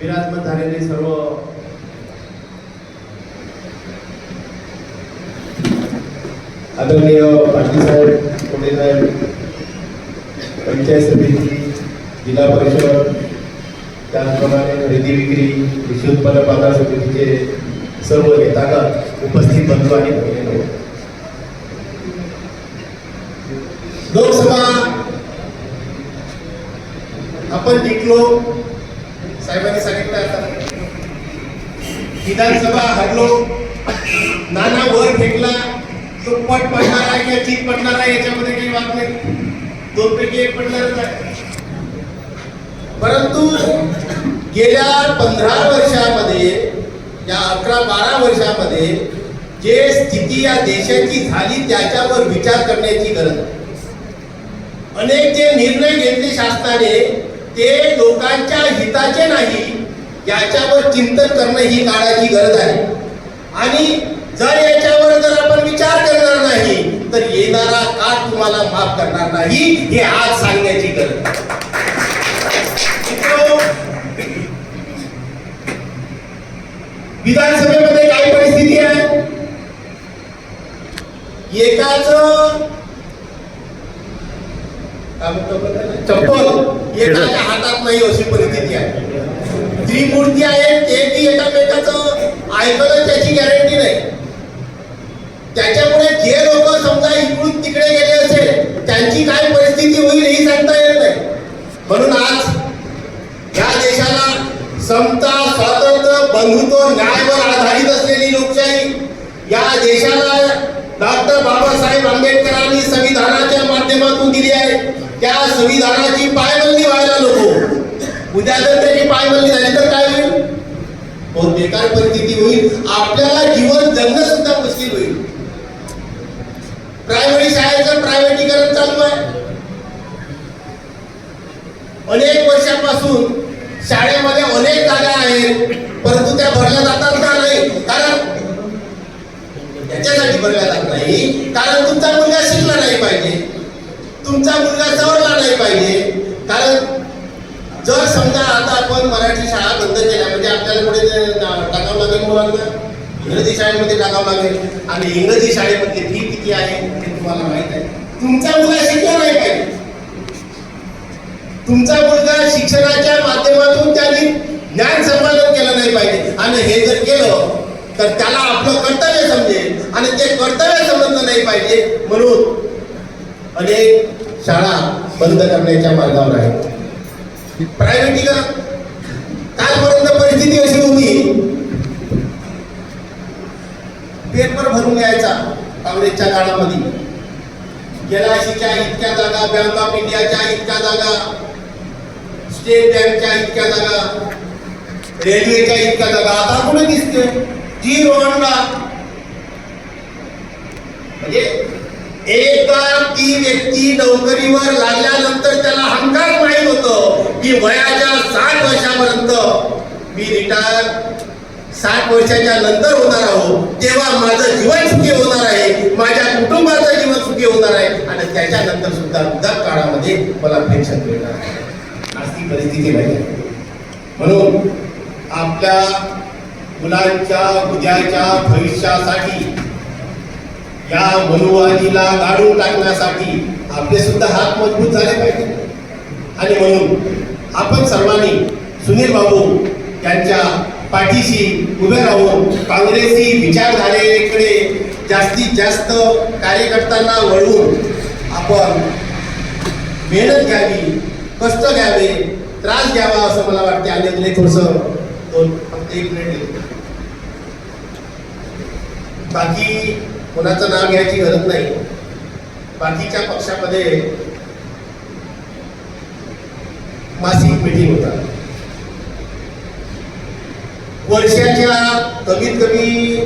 विराजमान झालेले सर्व आदरणीय पाटील साहेब कोंडे साहेब, पंचायत समिती, जिल्हा परिषद, त्याचप्रमाणे विक्री, कृषी उत्पन्न बाज़ार समितीचे सर्व नेतागण उपस्थित बंधू आणि भगिनी लोकसभा, आपण जिंकलो. विधानसभा हरलो नाना वर फेकला तो पट पडणार आहे किंवा चीत पडणार आहे याच्यामध्ये काही वाद नाही. दोन पैकी एक पडणारच आहे. परंतु गेल्या पंधरा वर्षामध्ये या अकरा बारा वर्षामध्ये जे स्थिती या देशाची झाली त्याच्यावर विचार करण्याची गरज आहे. अनेक जे निर्णय घेतले शासनाने ते लोकांच्या हिताचे नाही याच्यावर चिंतन करणं ही काळाची गरज आहे. आणि जर याच्यावर जर आपण विचार करणार नाही तर येणारा काळ तुम्हाला माफ करणार नाही हे आज सांगण्याची गरज विधानसभेमध्ये काय परिस्थिती आहे? एकाच? चप्पल. एकाच्या हातात नाही अशी परिस्थिती आहे. त्रिमूर्ती आहेत ते बी एकामेकाचं ऐकलं त्याची गॅरंटी नाही. त्याच्यामुळे जे लोक समजा इकडून तिकडे गेले असेल त्यांची काय परिस्थिती होईल ही सांगता येत नाही. म्हणून आज या देशाला समता स्वातंत्र्य बंधुत्व न्यायवर आधारित असलेली लोकशाही या देशाला डॉक्टर बाबासाहेब आंबेडकरांनी संविधानाच्या माध्यमातून दिली आहे. त्या संविधानाची पायबंदी व्हायला नको. उद्या जर त्याची पायबंदी झाली तर काय होईल? बहुत बेकार परिस्थिती होईल? आपल्याला जीवन जगणं सुद्धा मुश्किल होईल. प्रायमरी शाळेचं प्रायव्हेटीकरण चालू आहे. अनेक वर्षापासून शाळेमध्ये अनेक जागा आहेत परंतु त्या भरल्या जातात का नाही? कारण त्याच्यासाठी भरल्या जात नाही. कारण तुमचा मुलगा शिकला नाही पाहिजे. तुमचा मुलगा सवरला नाही पाहिजे. कारण जर समजा आता आपण मराठी शाळा बंद केल्या म्हणजे आपल्याला पुढे टाकावं लागेल मुलांना? इंग्रजी शाळेमध्ये टाकावं लागेल. आणि इंग्रजी शाळेमध्ये फी किती आहे ते तुम्हाला माहीत आहे. तुमचा मुलगा शिकला नाही पाहिजे तुमचा मुलगा शिक्षणाच्या माध्यमातून त्यांनी ज्ञान संपादन केलं नाही पाहिजे. आणि हे जर केलं तर त्याला आपलं कर्तव्य समजेल. आणि ते कर्तव्य समजलं नाही पाहिजे. म्हणून अनेक शाळा बंद करण्याच्या मार्गावर आहेत. प्रायव्हेटीकरण कालपर्यंत परिस्थिती अशी होती. पेपर भरून यायचा काँग्रेसच्या काळामध्ये. एलआयसीच्या इतक्या जागा बँक ऑफ इंडियाच्या इतक्या जागा स्टेट बँकच्या इतक्या जागा रेल्वेच्या इतक्या जागा. आता कुठे दिसते? जी आणला म्हणजे एकदा ती व्यक्ती नोकरीवर लागल्यानंतर त्याला हमखास माहीत होतं. की वयाच्या साठ वर्षापर्यंत मी रिटायर साठ वर्षाच्या नंतर होणार आहोत तेव्हा माझं जीवन सुखी होणार आहे माझ्या कुटुंबाचं जीवन सुखी होणार आहे आणि त्याच्यानंतर सुद्धा उदार काळामध्ये मला पेन्शन मिळणार आहे. अशी परिस्थिती नाही म्हणून आपल्या मुलांच्या उद्याच्या भविष्यासाठी या मनुवादीला गाडून टाकण्यासाठी आपले सुद्धा हात मजबूत झाले पाहिजे. आणि म्हणून आपण सर्वांनी सुनील बाबू यांच्या पाठीशी उभे राहून काँग्रेसी विचारधारेकडे जास्तीत जास्त कार्यकर्त्यांना वळवून आपण मेहनत घ्यावी कष्ट घ्यावे त्रास घ्यावा असं मला वाटते आणि तुला थोडंसं दोन फक्त एक मिनिट बाकी कोणाचं नाव घ्यायची गरज नाही. बाकीच्या पक्षामध्ये मासिक मीटिंग होतात वर्षाच्या कमीत कमी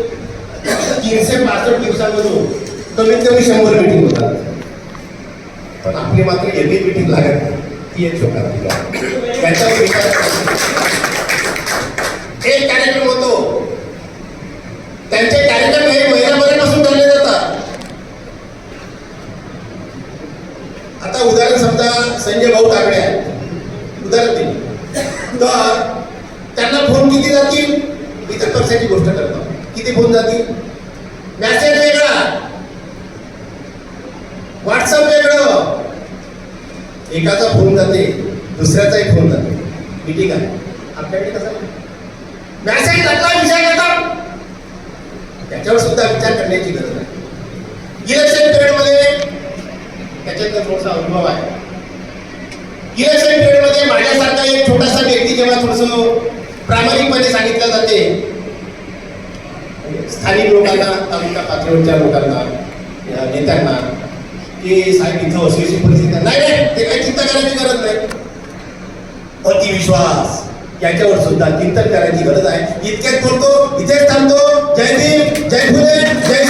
तीनशे पासष्ट दिवसामधून कमीत कमी शंभर मीटिंग होतात पण आपली मात्र एवढी मीटिंग लागत नाही. ती एक छोटा त्याच्यावर विचार एक कार्यक्रम होतो. त्यांचे कार्यक्रम हे महिनाभरापासून ठरले जातात. आता उदाहरण समजा संजय भाऊ काकडे तर त्यांना फोन किती जातील? इतर पक्षाची गोष्ट करतो. किती फोन जातील? मॅसेज वेगळा. व्हॉट्सअप वेगळं. एकाचा फोन जाते दुसऱ्याचाही फोन जाते. मिटिंग आहे. आपल्याकडे कसं मॅसेज टाकला विषय करता त्याच्यावर सुद्धा विचार करण्याची गरज आहे इलेक्शन पिरियडमध्ये त्याच्यात थोडासा अनुभव आहे. इलेक्शन पिरियडमध्ये माझ्यासारखा एक छोटासा व्यक्ती जेव्हा थोडस प्रामाणिकपणे सांगितलं जाते. स्थानिक लोकांना तालुका पातळीवरच्या लोकांना नेत्यांना की साहेब इथं अशी अशी परिस्थिती नाही नाही ते काही चिंता करायची गरज नाही. अतिविश्वास. याच्यावर सुद्धा चिंतन करायची गरज आहे. इतक्यात बोलतो इथेच थांबतो. जय भीम जय फुले जय